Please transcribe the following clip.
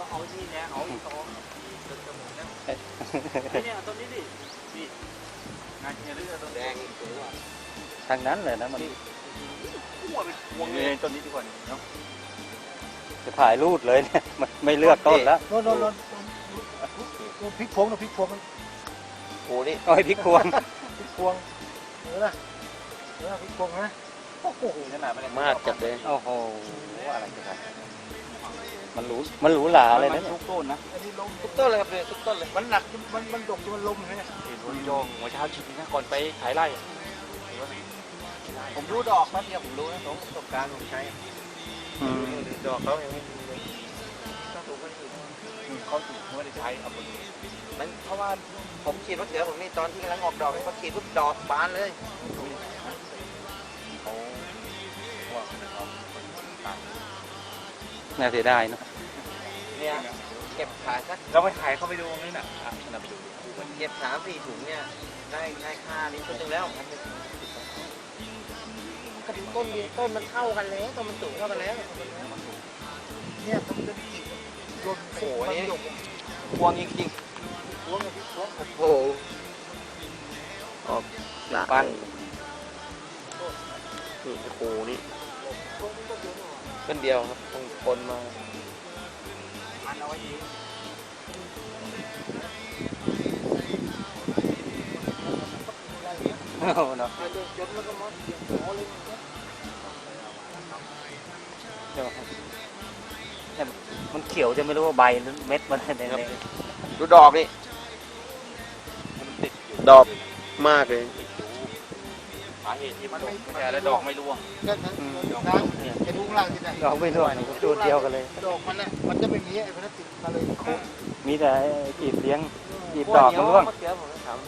ก็เอาที่เนี่ยเอาอีกสองจนจะหมดแล้วเนี่ยต้นนี้ดินี่งานเนี่ยเรื่องต้นแดงอีกตัวทางนั้นเลยนะมันขั้วไปพวงเลยต้นนี้ดีกว่าเนาะจะถ่ายรูดเลยเนี่ยมันไม่เลือกต้นแล้วโน่นโน่นโน่นพริกพวงโน่นพริกพวงมันโอ้นี่เอาให้พริกพวงพริกพวงเออนะเออพริกพวงนะโอ้โหขนาดมันมากจัดเลยโอ้โหอะไรกันครับ มันรู้มันรู้หลาเลยนะเนี่ยทุกต้นนะอันนี้ลมทุกต้นเลยครับเลยทุกต้นเลยมันหนักมันมันดกมันลมเห็นไหมเห็นวันยองหัวเช้าชิมนะก่อนไปถ่ายไร่ผมรู้ดอกแป๊บเดียวผมรู้นะผมประสบการณ์ผมใช้อืมดอกเขายังไม่มีเลยถ้าถูกก็ถูกเขาถูกไม่ได้ใช้เอาไปมันเพราะว่าผมฉีดมะเขือผมนี่ตอนที่กำลังออกดอกเขาฉีดปุ๊บดอกบานเลย น่าเสียดายเนอะเนี่ยเก็บขายสักเราไปถ่ายเขาไปดูตรงนี้น่ะอะเราไปดูเก็บสามสี่ถุงเนี่ยได้ได้ค่านี้ก็ถึงแล้วก็ดูต้นดีต้นมันเท่ากันแล้วต้นมันสูงเท่ากันแล้วเนี่ยมันเป็นกิ่งรวมโอ้โหมันนี่ดกพวงจริงพวงกับพริกพวงๆโอ้โหออกปั้นนี่โอ้โหนี่ เยอะหน่อยเป็นเดียวครับตรงคนมามันเอาไว้ดีโอ้โหเนาะเดี๋ยวเดี๋ยวมันก็มาเดี๋ยวขอเลยนะเดี๋ยวแต่มันเขียวจะไม่รู้ว่าใบหรือเม็ดมันแดงดูดอกนี่มันติดอยู่ดอกมากเลยาเหตุที่มันดกแต่ละดอกไม่ร่วงนั่นนะน้ำไอ้ทุกล่างที่ไหนๆเราไม่รู้ตัวเดียวกันเลย ดอกมันน่ะมันจะไม่มีไอ้พลาสติกมาเลยมีแต่ไอ้กีบเลี้ยงหยิบดอกมันร่วงเมื่อกี้ผมถาม